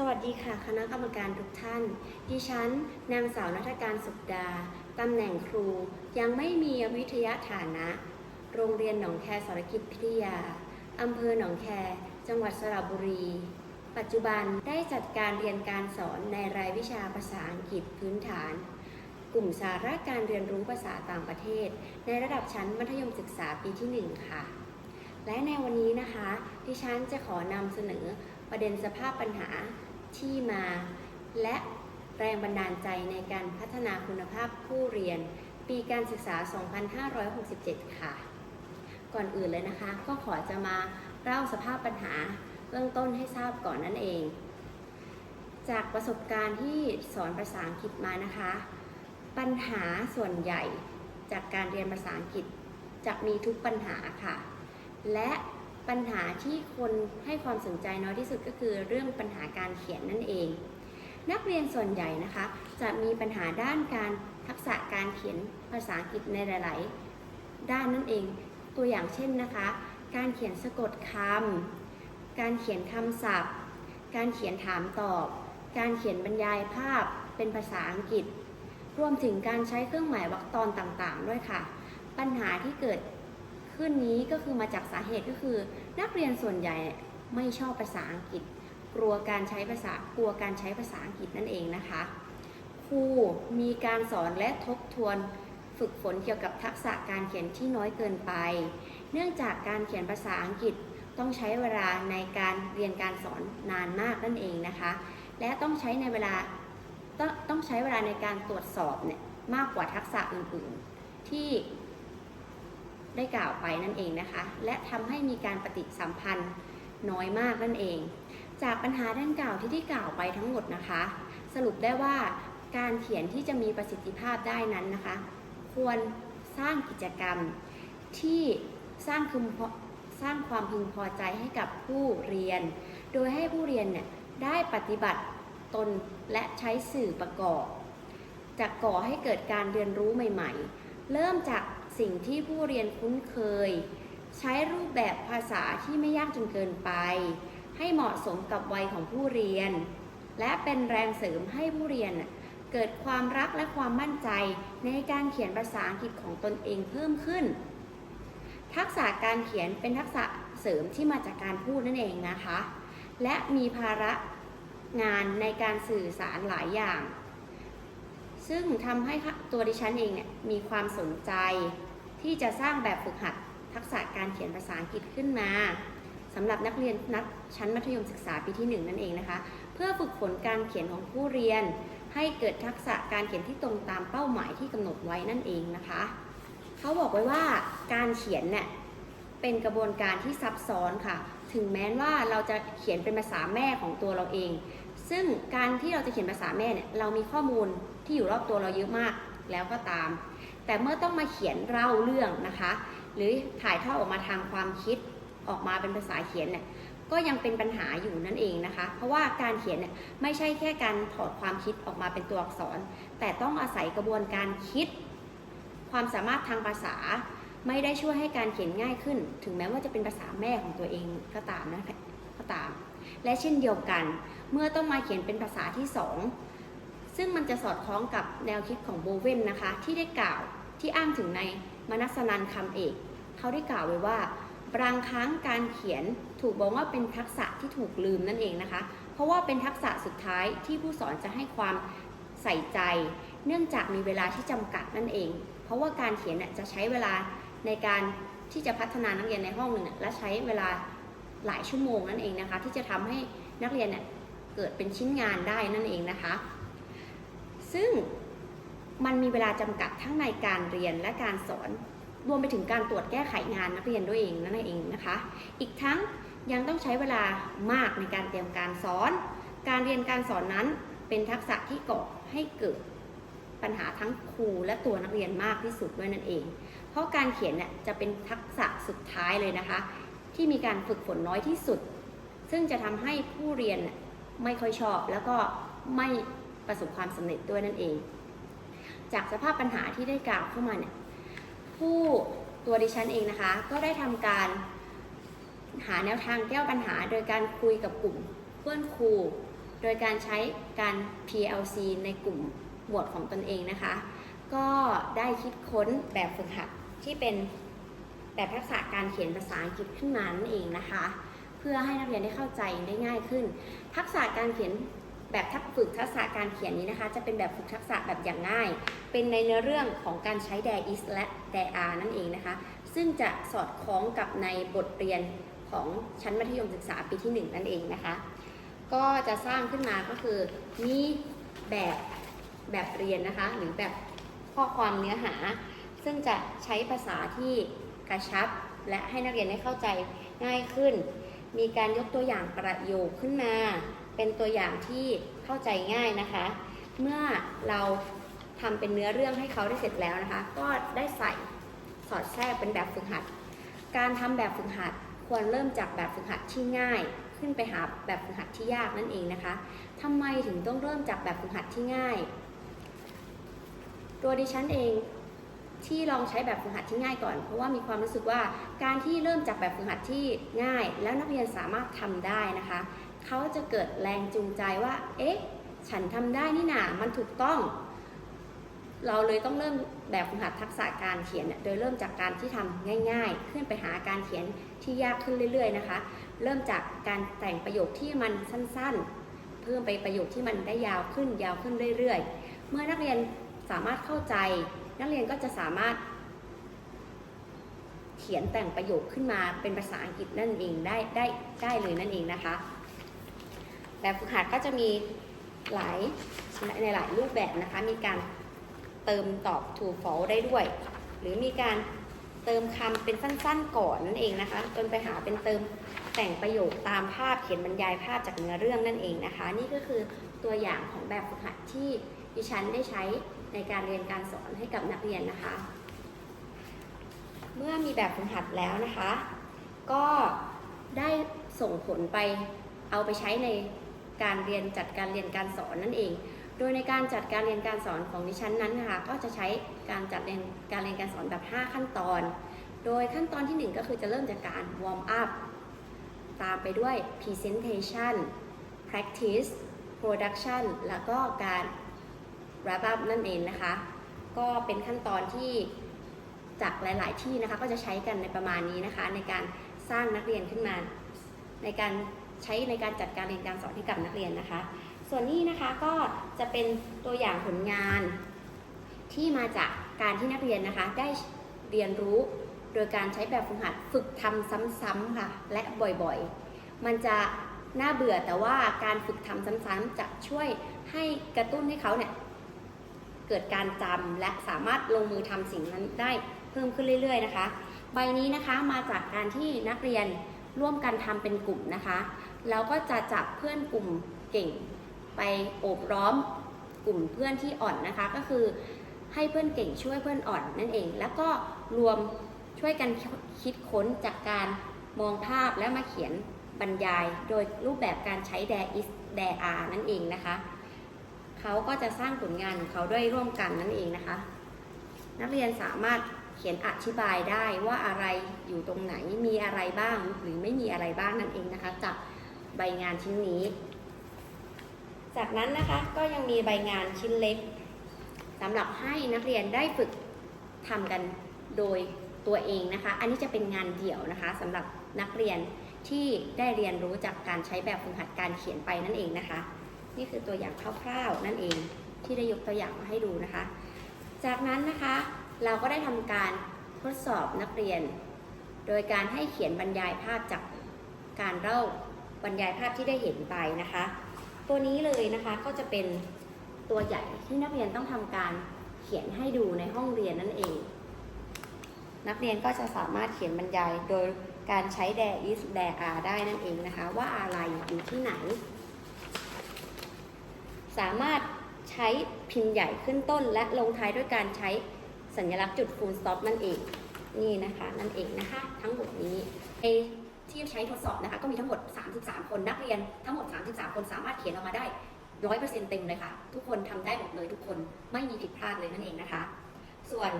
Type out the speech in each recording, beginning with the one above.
สวัสดีค่ะคณะกรรมการทุกท่าน ดิฉัน นางสาวนัฐการสุขดา ตำแหน่งครู ยังไม่มีวิทยาฐานะ โรงเรียนหนองแคสรกิจพิทยา อำเภอหนองแค จังหวัดสระบุรี ปัจจุบันได้จัดการเรียนการสอนในรายวิชาภาษาอังกฤษพื้นฐาน กลุ่มสาระการเรียนรู้ภาษาต่างประเทศ ในระดับชั้นมัธยมศึกษาปีที่ 1 ค่ะ และในวันนี้นะคะ ดิฉันจะขอนำเสนอประเด็นสภาพปัญหา ที่มา และแรงบันดาลใจในการพัฒนาคุณภาพผู้เรียน ปีการศึกษา 2567 ค่ะ ก่อนอื่นเลยนะคะ ก็ขอจะมาเล่าสภาพปัญหาเบื้องต้นให้ทราบก่อนนั่นเอง จากประสบการณ์ที่สอนภาษาอังกฤษมานะคะ ปัญหาส่วนใหญ่จากการเรียนภาษาอังกฤษจะมีทุกปัญหาค่ะ และ ปัญหาที่คนให้ความสนใจน้อยที่สุดก็คือเรื่องปัญหาการเขียนนั่นเอง นักเรียนส่วนใหญ่นะคะ จะมีปัญหาด้านการทักษะการเขียนภาษาอังกฤษในหลาย ๆ ด้านนั่นเอง ตัวอย่างเช่นนะคะ การเขียนสะกดคำการเขียนคำศัพท์ การเขียนถามตอบ การเขียนบรรยายภาพเป็นภาษาอังกฤษ รวมถึงการใช้เครื่องหมายวรรคตอนต่าง ๆ ด้วยค่ะ ปัญหาที่เกิด ขึ้นนี้ก็คือมาจากสาเหตุก็คือ นักเรียนส่วนใหญ่ไม่ชอบภาษาอังกฤษ กลัวการใช้ภาษากลัวการใช้ภาษาอังกฤษนั่นเองนะคะครูมีการสอนและทบทวนฝึกฝนเกี่ยวกับทักษะการเขียนที่น้อยเกินไป เนื่องจากการเขียนภาษาอังกฤษต้องใช้เวลาในการเรียนการสอนนานมากนั่นเองนะคะ และต้องใช้ในเวลาต้องต้องใช้เวลาในการตรวจสอบเนี่ยมากกว่าทักษะอื่นๆ ที่ ได้กล่าวไปนั่นเองนะคะ และทำให้มีการปฏิสัมพันธ์น้อยมากนั่นเอง จากปัญหาดังกล่าวที่ที่กล่าวไปทั้งหมดนะคะ สรุปได้ว่าการเขียนที่จะมีประสิทธิภาพได้นั้นนะคะ ควรสร้างกิจกรรมที่สร้างพึงพอสร้างความพึงพอใจให้กับผู้เรียน โดยให้ผู้เรียนเนี่ยได้ปฏิบัติตนและใช้สื่อประกอบจะก่อให้เกิดการเรียนรู้ใหม่ ๆ เริ่มจาก สิ่งที่ผู้เรียนคุ้นเคย ใช้รูปแบบภาษาที่ไม่ยากจนเกินไป ให้เหมาะสมกับวัยของผู้เรียน และเป็นแรงเสริมให้ผู้เรียนเกิดความรักและความมั่นใจในการเขียนภาษาอังกฤษของตนเองเพิ่มขึ้น ทักษะการเขียนเป็นทักษะเสริมที่มาจากการพูดนั่นเองนะคะ และมีภาระงานในการสื่อสารหลายอย่าง ซึ่งทำให้ตัวดิฉันเองเนี่ยมีความสนใจ ที่จะสร้างแบบฝึกหัดทักษะการเขียนภาษาอังกฤษขึ้นมาสำหรับนักเรียนนักชั้นมัธยมศึกษาปีที่ 1 นั่นเองนะคะ เพื่อฝึกฝนการเขียนของผู้เรียน ให้เกิดทักษะการเขียนที่ตรงตามเป้าหมายที่กำหนดไว้นั่นเองนะคะเขาบอกไว้ว่าการเขียนเนี่ยเป็นกระบวนการที่ซับซ้อนค่ะ ถึงแม้ว่าเราจะเขียนเป็นภาษาแม่ของตัวเราเอง ซึ่งการที่เราจะเขียนภาษาแม่เนี่ยเรามีข้อมูลที่อยู่รอบตัวเราเยอะมากแล้วก็ตาม แต่เมื่อต้องมาเขียนเล่าเรื่องนะคะ หรือถ่ายทอดออกมาทางความคิดออกมาเป็นภาษาเขียนเนี่ยก็ยังเป็นปัญหาอยู่นั่นเองนะคะ เพราะว่าการเขียนเนี่ยไม่ใช่แค่การถอดความคิดออกมาเป็นตัวอักษร แต่ต้องอาศัยกระบวนการคิด ความสามารถทางภาษา ไม่ได้ช่วยให้การเขียนง่ายขึ้น ถึงแม้ว่าจะเป็นภาษาแม่ของตัวเองก็ตามนะคะก็ตาม และเช่นเดียวกัน เมื่อต้องมาเขียนเป็นภาษาที่สองซึ่งมันจะสอดคล้องกับแนวคิดของโบเวนนะคะ ที่ได้กล่าวที่อ้างถึงในมนัสนันคำเอก เขาได้กล่าวไว้ว่าบางครั้งการเขียนถูกบอกว่าเป็นทักษะที่ถูกลืมนั่นเองนะคะ เพราะว่าเป็นทักษะสุดท้ายที่ผู้สอนจะให้ความใส่ใจ เนื่องจากมีเวลาที่จำกัดนั่นเอง เพราะว่าการเขียนจะใช้เวลาในการที่จะพัฒนานักเรียนในห้องหนึ่งและใช้เวลา หลายชั่วโมงนั่นเองนะคะ ที่จะทำให้นักเรียนเนี่ยเกิดเป็นชิ้นงานได้นั่นเองนะคะ ซึ่งมันมีเวลาจำกัดทั้งในการเรียนและการสอน รวมไปถึงการตรวจแก้ไขงานนักเรียนด้วยเองนั่นเองนะคะ อีกทั้งยังต้องใช้เวลามากในการเตรียมการสอน การเรียนการสอนนั้นเป็นทักษะที่ก่อให้เกิดปัญหาทั้งครูและตัวนักเรียนมากที่สุดด้วยนั่นเอง เพราะการเขียนเนี่ยจะเป็นทักษะสุดท้ายเลยนะคะ ที่มีการฝึกฝนน้อยที่สุด ซึ่งจะทำให้ผู้เรียนไม่ค่อยชอบ แล้วก็ไม่ประสบความสำเร็จด้วยนั่นเอง จากสภาพปัญหาที่ได้กล่าวเข้ามาเนี่ยผู้ตัวดิฉันเองนะคะ ก็ได้ทำการหาแนวทางแก้ปัญหา โดยการคุยกับกลุ่มเพื่อนครู โดยการใช้การ PLC ในกลุ่มหมวดของตนเองนะคะ ก็ได้คิดค้นแบบฝึกหัดที่เป็น แบบทักษะการเขียนภาษาอังกฤษขึ้นมานั่นเองนะคะ เพื่อให้นักเรียนได้เข้าใจได้ง่ายขึ้น ทักษะการเขียนแบบทักฝึกทักษะการเขียนนี้นะคะ จะเป็นแบบฝึกทักษะแบบอย่างง่าย เป็นในเนื้อเรื่องของการใช้ there is และ there are นั่นเองนะคะ ซึ่งจะสอดคล้องกับในบทเรียนของชั้นมัธยมศึกษาปีที่ 1 นั่นเองนะคะ ก็จะสร้างขึ้นมาก็คือมีแบบแบบเรียนนะคะ หรือแบบข้อความเนื้อหา ซึ่งจะใช้ภาษาที่ กระชับ และให้นักเรียนได้เข้าใจง่ายขึ้น มีการยกตัวอย่างประโยคขึ้นมา เป็นตัวอย่างที่เข้าใจง่ายนะคะ เมื่อเราทำเป็นเนื้อเรื่องให้เขาได้เสร็จแล้วนะคะ ก็ได้ใส่สอดแทรกเป็นแบบฝึกหัด การทำแบบฝึกหัดควรเริ่มจากแบบฝึกหัดที่ง่าย ขึ้นไปหาแบบฝึกหัดที่ยากนั่นเองนะคะทำไมถึงต้องเริ่มจากแบบฝึกหัดที่ง่าย ตัวดิฉันเอง ที่ลองใช้แบบฝึกหัดที่ง่ายก่อน เพราะว่ามีความรู้สึกว่าการที่เริ่มจากแบบฝึกหัดที่ง่าย แล้วนักเรียนสามารถทำได้นะคะ เขาจะเกิดแรงจูงใจว่า เอ๊ะ ฉันทำได้นี่นามันถูกต้อง เราเลยต้องเริ่มแบบฝึกหัดทักษะการเขียน โดยเริ่มจากการที่ทำง่าย ๆ ขึ้นไปหาการเขียนที่ยากขึ้นเรื่อย ๆ นะคะ เริ่มจากการแต่งประโยคที่มันสั้นๆ เพิ่มไปประโยคที่มันได้ยาวขึ้นยาวขึ้นเรื่อย ๆ เมื่อนักเรียนสามารถเข้าใจ นักเรียนก็จะสามารถ เขียนแต่งประโยคขึ้นมาเป็นภาษาอังกฤษนั่นเองได้ได้ได้เลยนั่นเองนะคะ แบบฝึกหัดก็จะมีหลายในหลายรูปแบบนะคะ มีการเติมตอบ true false ได้ด้วย หรือมีการเติมคำเป็นสั้น ๆ ก่อนนั่นเองนะคะ จนไปหาเป็นเติมแต่งประโยคตามภาพเขียนบรรยายภาพจากเนื้อเรื่องนั่นเองนะคะ นี่ก็คือตัวอย่างของแบบฝึกหัดที่ดิฉันได้ใช้ ในการเรียนการสอนให้กับนักเรียนนะคะ เมื่อมีแบบฝึกหัดแล้วนะคะ ก็ได้ส่งผลไปเอาไปใช้ในการเรียนจัดการเรียนการสอนนั่นเอง โดยในการจัดการเรียนการสอนของดิฉันนั้นนะคะ ก็จะใช้การจัดเรียนการเรียนการสอนแบบ 5 ขั้นตอน โดยขั้นตอนทีหนึ่1 ก็คือจะเริ่มจากการ warm up ตามไปด้วย presentation practice production แล้วก็การ wrap up นั่นเองนะคะ ก็เป็นขั้นตอนที่จากหลาย ๆ ที่นะคะก็จะใช้กันในประมาณนี้นะคะ ในการสร้างนักเรียนขึ้นมา ในการใช้ในการจัดการเรียนการสอนให้กับนักเรียนนะคะ ส่วนนี้นะคะก็จะเป็นตัวอย่างผลงานที่มาจากการที่นักเรียนนะคะ ได้เรียนรู้โดยการใช้แบบฝึกหัดฝึกทำซ้ำๆค่ะ และบ่อยๆ มันจะน่าเบื่อแต่ว่าการฝึกทำซ้ำๆจะช่วยให้กระตุ้นให้เขาเนี่ย เกิดการจำและสามารถลงมือทำสิ่งนั้นได้เพิ่มขึ้นเรื่อยๆนะคะ ใบนี้นะคะมาจากการที่นักเรียนร่วมกันทำเป็นกลุ่มนะคะ แล้วก็จะจับเพื่อนกลุ่มเก่ง ไปโอบล้อมกลุ่มเพื่อนที่อ่อนนะคะ ก็คือให้เพื่อนเก่งช่วยเพื่อนอ่อนนั่นเอง แล้วก็รวมช่วยกันคิดค้นจากการมองภาพแล้วมาเขียนบรรยาย โดยรูปแบบการใช้ there is there are นั่นเองนะคะ เขาก็จะสร้างผลงานของเขาด้วยร่วมกันนั่นเองนะคะ นักเรียนสามารถเขียนอธิบายได้ว่าอะไรอยู่ตรงไหนมีอะไรบ้าง หรือไม่มีอะไรบ้างนั่นเองนะคะ จากใบงานชิ้นนี้ จากนั้นนะคะก็ยังมีใบงานชิ้นเล็กสำหรับให้นักเรียนได้ฝึกทำกันโดยตัวเองนะคะ อันนี้จะเป็นงานเดี่ยวนะคะสำหรับนักเรียนที่ได้เรียนรู้จากการใช้แบบฝึกหัดการเขียนไปนั่นเองนะคะ นี่คือตัวอย่างคร่าวๆนั่นเองที่ได้ยกตัวอย่างมาให้ดูนะคะ จากนั้นนะคะเราก็ได้ทำการทดสอบนักเรียน โดยการให้เขียนบรรยายภาพจากการเล่าบรรยายภาพที่ได้เห็นไปนะคะ ตัวนี้เลยนะคะก็จะเป็นตัวใหญ่ที่นักเรียนต้องทำการเขียนให้ดูในห้องเรียนนั่นเอง นักเรียนก็จะสามารถเขียนบรรยายโดยการใช้ there is there are ได้นั่นเองนะคะ ว่าอะไรอยู่ที่ไหน สามารถใช้พิมพ์ใหญ่ขึ้นต้น และลงท้ายด้วยการใช้สัญลักษณ์จุด full stop นั่นเอง นี่นะคะ นั่นเองนะคะ ทั้งหมดนี้ในที่ใช้ทดสอบนะคะ ก็มีทั้งหมด 33 คนนักเรียนทั้งหมด 33 คนสามารถเขียนออกมาได้100%เต็มเลยค่ะ ทุกคนทำได้หมดเลยทุกคนไม่มีผิดพลาดเลยนั่นเองนะคะ ส่วน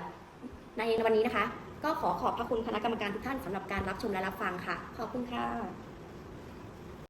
ในวันนี้นะคะ ก็ขอขอบพระคุณคณะกรรมการทุกท่านสำหรับการรับชมและรับฟังค่ะ ขอบคุณค่ะ